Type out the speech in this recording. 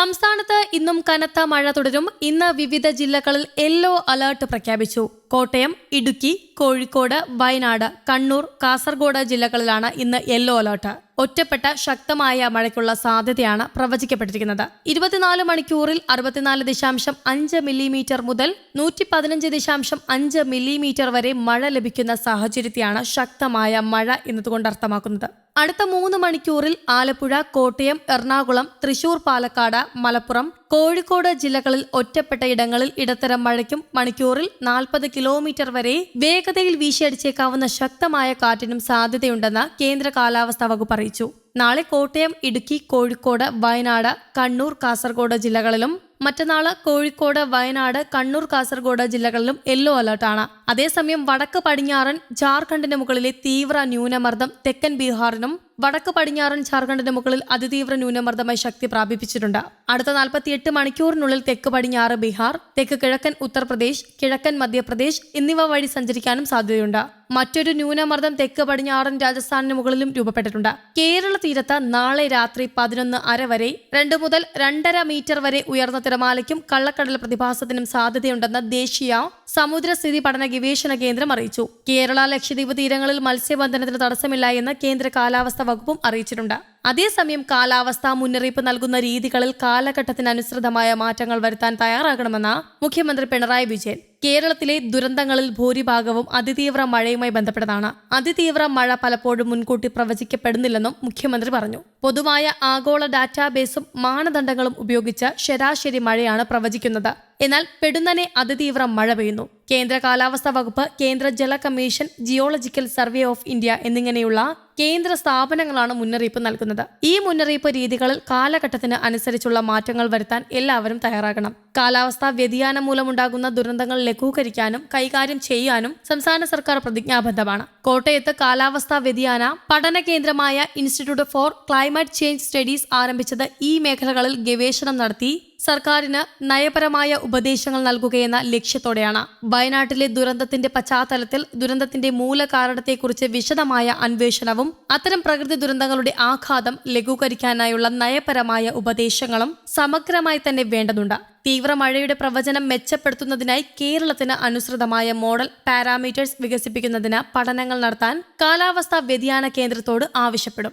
സംസ്ഥാനത്ത് ഇന്നും കനത്ത മഴ തുടരും. ഇന്ന് വിവിധ ജില്ലകളിൽ യെല്ലോ അലർട്ട് പ്രഖ്യാപിച്ചു. കോട്ടയം ഇടുക്കി കോഴിക്കോട് വയനാട് കണ്ണൂർ കാസർഗോഡ് ജില്ലകളിലാണ് ഇന്ന് യെല്ലോ അലർട്ട്. ഒറ്റപ്പെട്ട ശക്തമായ മഴയ്ക്കുള്ള സാധ്യതയാണ് പ്രവചിക്കപ്പെട്ടിരിക്കുന്നത്. ഇരുപത്തിനാല് മണിക്കൂറിൽ അറുപത്തിനാല് ദശാംശം അഞ്ച് മില്ലിമീറ്റർ മുതൽ നൂറ്റി പതിനഞ്ച് ദശാംശം അഞ്ച് മില്ലിമീറ്റർ വരെ മഴ ലഭിക്കുന്ന സാഹചര്യത്തെയാണ് ശക്തമായ മഴ എന്നതുകൊണ്ട് അർത്ഥമാക്കുന്നത്. അടുത്ത മൂന്ന് മണിക്കൂറിൽ ആലപ്പുഴ കോട്ടയം എറണാകുളം തൃശൂർ പാലക്കാട് മലപ്പുറം കോഴിക്കോട് ജില്ലകളിൽ ഒറ്റപ്പെട്ട ഇടങ്ങളിൽ ഇടത്തരം മഴയ്ക്കും മണിക്കൂറിൽ നാൽപ്പത് കിലോമീറ്റർ വരെ വേഗതയിൽ വീശിയടിച്ചേക്കാവുന്ന ശക്തമായ കാറ്റിനും സാധ്യതയുണ്ടെന്ന് കേന്ദ്ര കാലാവസ്ഥാ വകുപ്പ് അറിയിച്ചു. നാളെ കോട്ടയം ഇടുക്കി കോഴിക്കോട് വയനാട് കണ്ണൂർ കാസർഗോഡ് ജില്ലകളിലും മറ്റന്നാൾ കോഴിക്കോട് വയനാട് കണ്ണൂർ കാസർഗോഡ് ജില്ലകളിലും യെല്ലോ അലർട്ടാണ് അതേസമയം വടക്ക് പടിഞ്ഞാറൻ ജാർഖണ്ഡിന് മുകളിലെ തീവ്ര ന്യൂനമർദ്ദം തെക്കൻ ബീഹാറിനും വടക്ക് പടിഞ്ഞാറൻ ജാർഖണ്ഡിന് മുകളിൽ അതിതീവ്ര ന്യൂനമർദ്ദമായി ശക്തി പ്രാപിപ്പിച്ചിട്ടുണ്ട്. അടുത്ത നാൽപ്പത്തിയെട്ട് മണിക്കൂറിനുള്ളിൽ തെക്ക് പടിഞ്ഞാറ് ബീഹാർ തെക്ക് കിഴക്കൻ ഉത്തർപ്രദേശ് കിഴക്കൻ മധ്യപ്രദേശ് എന്നിവ വഴി സഞ്ചരിക്കാനും സാധ്യതയുണ്ട്. മറ്റൊരു ന്യൂനമർദ്ദം തെക്ക് പടിഞ്ഞാറൻ രാജസ്ഥാനിന് മുകളിലും രൂപപ്പെട്ടിട്ടുണ്ട്. കേരള തീരത്ത് നാളെ രാത്രി പതിനൊന്ന് അര വരെ രണ്ട് മുതൽ രണ്ടര മീറ്റർ വരെ ഉയർന്ന തിരമാലയ്ക്കും കള്ളക്കടൽ പ്രതിഭാസത്തിനും സാധ്യതയുണ്ടെന്ന് ദേശീയ സമുദ്രസ്ഥിതി പഠന ഗവേഷണ കേന്ദ്രം അറിയിച്ചു. കേരള ലക്ഷദ്വീപ് തീരങ്ങളിൽ മത്സ്യബന്ധനത്തിന് തടസ്സമില്ല എന്ന് കേന്ദ്ര കാലാവസ്ഥാ വകുപ്പും അറിയിച്ചിട്ടുണ്ട്. അതേസമയം കാലാവസ്ഥാ മുന്നറിയിപ്പ് നൽകുന്ന രീതികളിൽ കാലഘട്ടത്തിനനുസൃതമായ മാറ്റങ്ങൾ വരുത്താൻ തയ്യാറാകണമെന്ന മുഖ്യമന്ത്രി പിണറായി വിജയൻ. കേരളത്തിലെ ദുരന്തങ്ങളിൽ ഭൂരിഭാഗവും അതിതീവ്ര മഴയുമായി ബന്ധപ്പെട്ടതാണ്. അതിതീവ്ര മഴ പലപ്പോഴും മുൻകൂട്ടി പ്രവചിക്കപ്പെടുന്നില്ലെന്നും മുഖ്യമന്ത്രി പറഞ്ഞു. പൊതുവായ ആഗോള ഡാറ്റാബേസും മാനദണ്ഡങ്ങളും ഉപയോഗിച്ച് ശരാശരി മഴയാണ് പ്രവചിക്കുന്നത്. എന്നാൽ പെടുന്നനെ അതിതീവ്ര മഴ പെയ്യുന്നു. കേന്ദ്ര കാലാവസ്ഥാ വകുപ്പ് കേന്ദ്ര ജല commission geological survey of India എന്നിങ്ങനെയുള്ള കേന്ദ്ര സ്ഥാപനങ്ങളാണ് മുന്നറിയിപ്പ് നൽകുന്നത്. ഈ മുന്നറിയിപ്പ് രീതികളിൽ കാലഘട്ടത്തിന് അനുസരിച്ചുള്ള മാറ്റങ്ങൾ വരുത്താൻ എല്ലാവരും തയ്യാറാകണം. കാലാവസ്ഥാ വ്യതിയാനം മൂലമുണ്ടാകുന്ന ദുരന്തങ്ങൾ ലഘൂകരിക്കാനും കൈകാര്യം ചെയ്യാനും സംസ്ഥാന സർക്കാർ പ്രതിജ്ഞാബദ്ധമാണ്. കോട്ടയത്ത് കാലാവസ്ഥാ വ്യതിയാന പഠന കേന്ദ്രമായ institute for climate change studies ആരംഭിച്ചത് ഈ മേഖലകളിൽ ഗവേഷണം നടത്തി സർക്കാരിന് നയപരമായ ഉപദേശങ്ങൾ നൽകുകയെന്ന ലക്ഷ്യത്തോടെയാണ്. വയനാട്ടിലെ ദുരന്തത്തിന്റെ പശ്ചാത്തലത്തിൽ ദുരന്തത്തിന്റെ മൂലകാരണത്തെക്കുറിച്ച് വിശദമായ അന്വേഷണവും അത്തരം പ്രകൃതി ദുരന്തങ്ങളുടെ ആഘാതം ലഘൂകരിക്കാനായുള്ള നയപരമായ ഉപദേശങ്ങളും സമഗ്രമായി തന്നെ വേണ്ടതുണ്ട്. തീവ്ര മഴയുടെ പ്രവചനം മെച്ചപ്പെടുത്തുന്നതിനായി കേരളത്തിന് അനുസൃതമായ മോഡൽ പാരാമീറ്റേഴ്സ് വികസിപ്പിക്കുന്നതിന് പഠനങ്ങൾ നടത്താൻ കാലാവസ്ഥാ വ്യതിയാന കേന്ദ്രത്തോട് ആവശ്യപ്പെടും.